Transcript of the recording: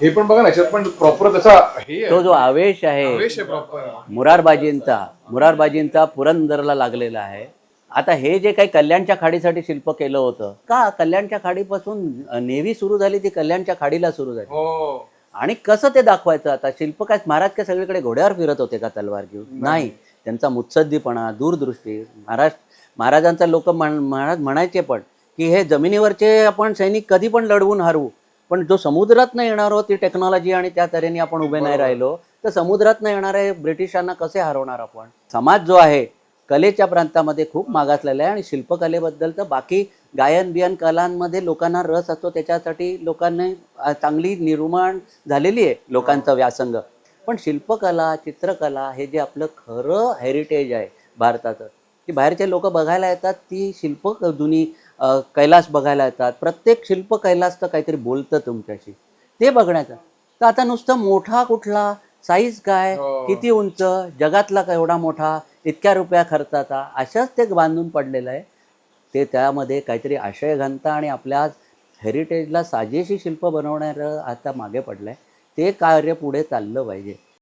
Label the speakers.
Speaker 1: हे पण बघा ना याच्यात पण प्रॉपर त्याचा हे आहे.
Speaker 2: तो जो आवेश आहे
Speaker 1: आवेश आहे प्रॉपर
Speaker 2: मुरारबाजींचा मुरारबाजींचा पुरंदरला लागलेला आहे. आता हे जे काही कल्याणच्या खाडीसाठी शिल्प केलं होतं का कल्याणच्या खाडीपासून नेव्ही सुरू झाली ती कल्याणच्या खाडीला सुरू झाली?
Speaker 1: हो.
Speaker 2: आणि कसं ते दाखवायचं आता? शिल्प काय महाराज काय सगळीकडे घोड्यावर फिरत होते का तलवार घेऊन? नाही. त्यांचा मुत्सद्दीपणा दूरदृष्टी महाराज महाराजांचा लोक म्हण महाराज म्हणायचे पण की हे जमिनीवरचे आपण सैनिक कधी पण लढवून हरवू पण जो समुद्रात न येणार ती टेक्नॉलॉजी आणि त्या तऱ्हेने आपण उभे नाही राहिलो तर समुद्रात न येणारे ब्रिटिशांना कसे हरवणार आपण? समाज जो आहे कलेच्या प्रांतामध्ये खूप मागासलेला आहे आणि शिल्पकलेबद्दल तर बाकी गायन बियन कलांमध्ये लोकांना रस असतो त्याच्यासाठी लोकांनी चांगली निर्माण झालेली आहे लोकांचा व्यासंग. पण शिल्पकला चित्रकला हे जे आपलं खरं हेरिटेज आहे भारताचं की बाहेरचे लोक बघायला येतात ती शिल्प जुनी कैलास बघायला येतात. प्रत्येक शिल्प कैलासचं काहीतरी बोलतं तुमच्याशी. ते बघण्याचं. तर आता नुसतं मोठा कुठला साईज काय
Speaker 1: हो.
Speaker 2: किती उंच जगातला का एवढा मोठा इतक्या रुपया खर्चाचा अशाच ते बांधून पडलेलं आहे. ते त्यामध्ये काहीतरी आशय घनता आणि आपल्या हेरिटेजला साजेशी शिल्प बनवणारं आता मागे पडलं आहे ते कार्य पुढे चाललं पाहिजे.